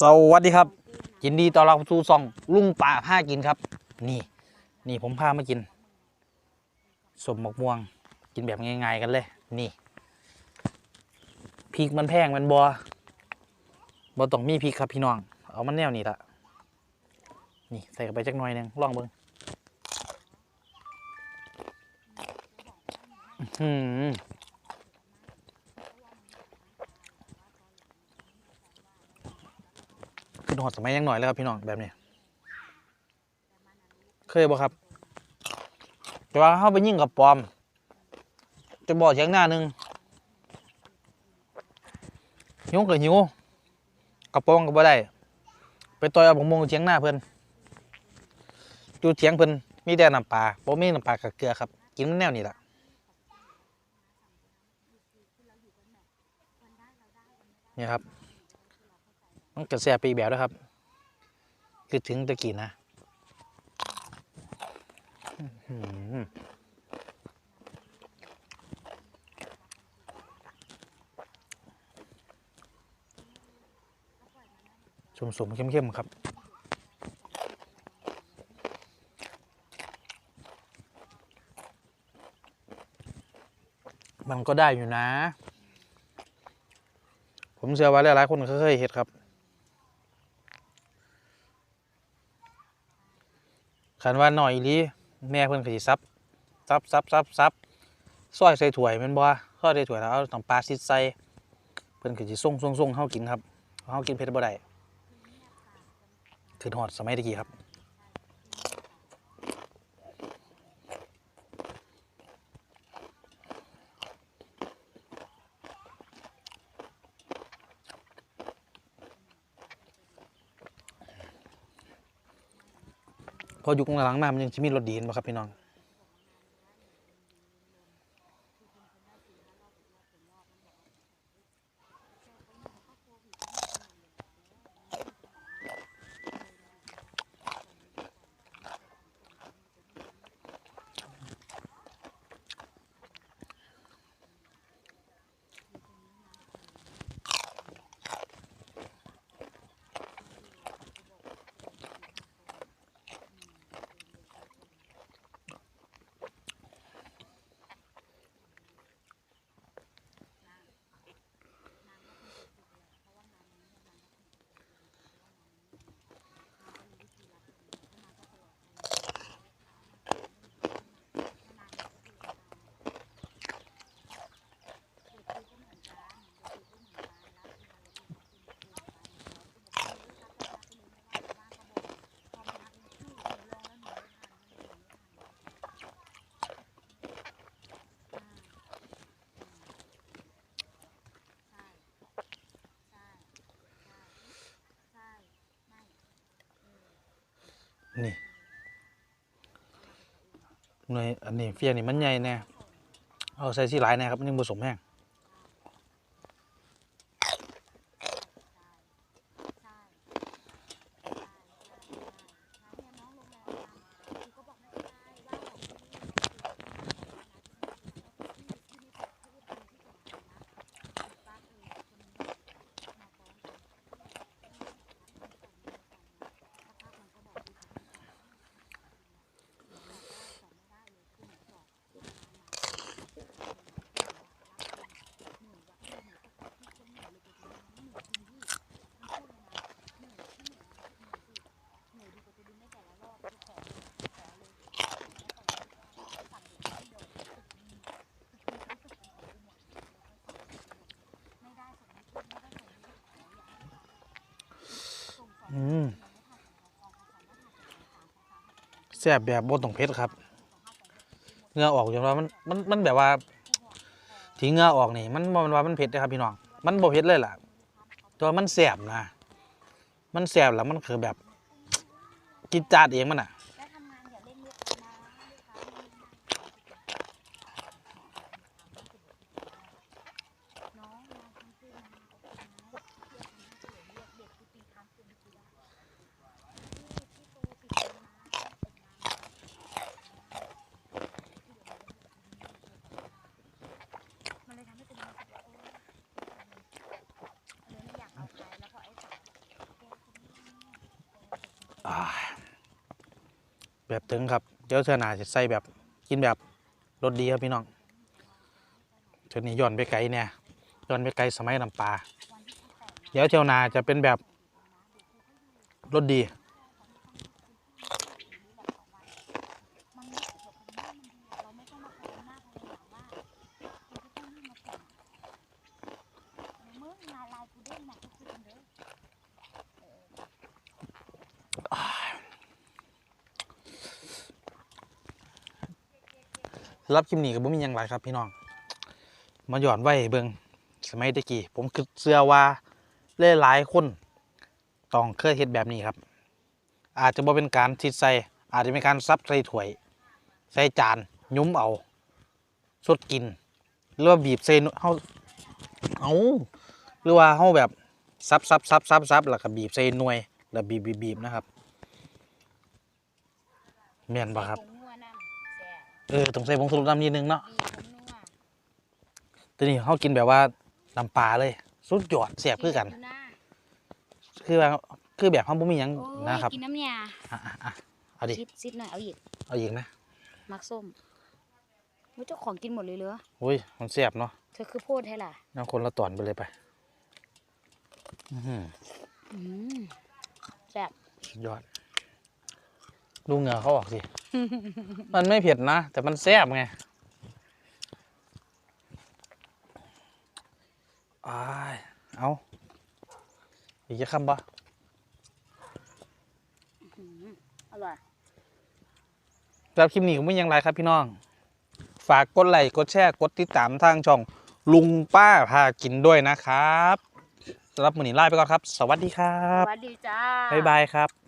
สวัสดีครับยินดีต้อนรับสู่ซองลุงป่าผ้ากินครับ นี่ นี่ผมพามากินสมมกม่วง กินแบบง่ายๆกันเลย นี่พริกมันแพงมันบอบอต้องมีพริกครับพี่น้อง เอามันแนวนี้ละนี่ใส่เข้าไปจักหน่อยหนึงลองเบิ้งอื้อหือ ขึ้นหอดสมัยยังหน่อยแล้วครับพี่น้องแบบนี้ เคยบ่ครับ แต่ว่าเข้าไปยิ่งกับปอม จะบอกเสียงหน้าหนึ่งหิวกับหิวกับปองกับบ่ได้ ไปต่อยเอาบงมงเสียงหน้าเพิ่อนดูเสียงเพิ่อนมีแต่น้ำปลาบ่มีน้ำปลากับเกลือครับ กินแนวนี้ล่ะนี่ครับ มันกระแสไปอีกแบบแล้วครับ คือถึงตะกี้นะอื้อหือสมเข้มๆครับมันก็ได้อยู่นะ ผมเชื่อว่าหลายๆคนเคยเห็ดครับ ขันว่าหน่อยอีลีแม่เพิ่นขยีซับซับซับซับซับซอยใส่ถ้วยมันบ่ซอยใส่ถ้วยแล้วเอาน้ำปลาซิดใส่เพิ่นขยีส่งส่งส่งเฮากินครับเฮากินเผ็ดบ่ได้คือหอดสมัยตะกี้ครับ พอยุคหลังมามันยังชิมีรถดีนบ่ครับพี่น้อง นี่หน่วยอันนี้เฟียนี่มันใหญ่แน่เอาใส่ซี่หลายแน่ครับนยังผสมแห้ง แซ่บแบบบนต้องเผ็ดครับเงืออออกจนว่ามันมันมันแบบว่าที่เงือออกนี่ มันแมันว่ามันเผ็ดนะครับพี่น้อง มันบ่เผ็ดเลยล่ะตัวมันแซ่บนะ มันแซ่บแล้วมันคือแบบ กินจาดเองมันอะ แล้วทำงานอย่าเร่งรีบนะลูกค้าน้องมาทำซื้อมาโอเคไหมเพื่อทำให้เฉยเรียกเด็กที่ปีค้างคืนทีละพี่พี่โตปิดเลยนะมันเลยทำให้เป็นรู้สึกว่าโอ๊ยเลยไม่อยากเอาใครแล้วพอไอ้สาว อ่า แบบถึงครับ เดี๋ยวเธอหนาจะใส่แบบกินแบบรสดีครับพี่น้องเธอนี่ย้อนไปไกลเนี่ยย้อนไปไกลสมัยน้ำปลาเดี๋ยวเที่ยวนาจะเป็นแบบรสดี มันไม่เกี่ยวกับหน้ามันดีอะเราไม่ต้องมาโกงหน้าภรรยาว่าเราก็ต้องรีบมาส่งในเมื่องานลายกูเด้งน่ะก็คือเด้อ รับคลิปนี้ก็บ่มีหยังหลายครับ พี่น้อง มาหย่อนไว้เบิงสมัยตะกี้ผมคือเชื่อว่าหลายๆคนต้องเคยเฮ็ดแบบนี้ครับ อาจจะบ่เป็นการทิดใส่อาจจะเป็นการซับใส่ถ้วย ใส่จานยุ้มเอาสดกิน หรือว่าบีบใส่นเฮาเอาหรือว่าเฮาแบบซับซับซับซับซับแล้วก็บีบใส่หน่วยแล้วบีบบีบนะครับแม่นบ่ครับ เออต้องใส่ผงชูรสน้ำนิดนึงเนาะบีบผงนัวทีนี้เขากินแบบว่าน้ำปลาเลย สุดยอดเสียบคือกันยู่หาคือว่าคือแบบเขาบ่มีหยังโอ้ยนะครับกินน้ำยาอะอะอะเอาดิซิดซิดหน่อยเอาอีกเอาอีกนะมักส้มว่าเจ้าของกินหมดเลยเหรออุ้ยมันเสียบเนาะเธอคือโพดให้ล่ะน้ำคนละตอนไปเลยไปอื้อหืออืมแซ่บสุดยอด ดูเหงื่อเขาออกสิ มันไม่เผ็ดนะ แต่มันแซ่บไงอ้ายเอาอีกจะคำปะอืมอร่อยรับคลิปนี้ก็ไม่ยังไรครับพี่น้อง ฝากกดไลค์กดแชร์กดติดตามทางช่อง ลุงป้าพากินด้วยนะครับสำหรับมือนี้ลาไปก่อนครับ สวัสดีครัสบ วัสดีจ้า บ๊ายบายครับ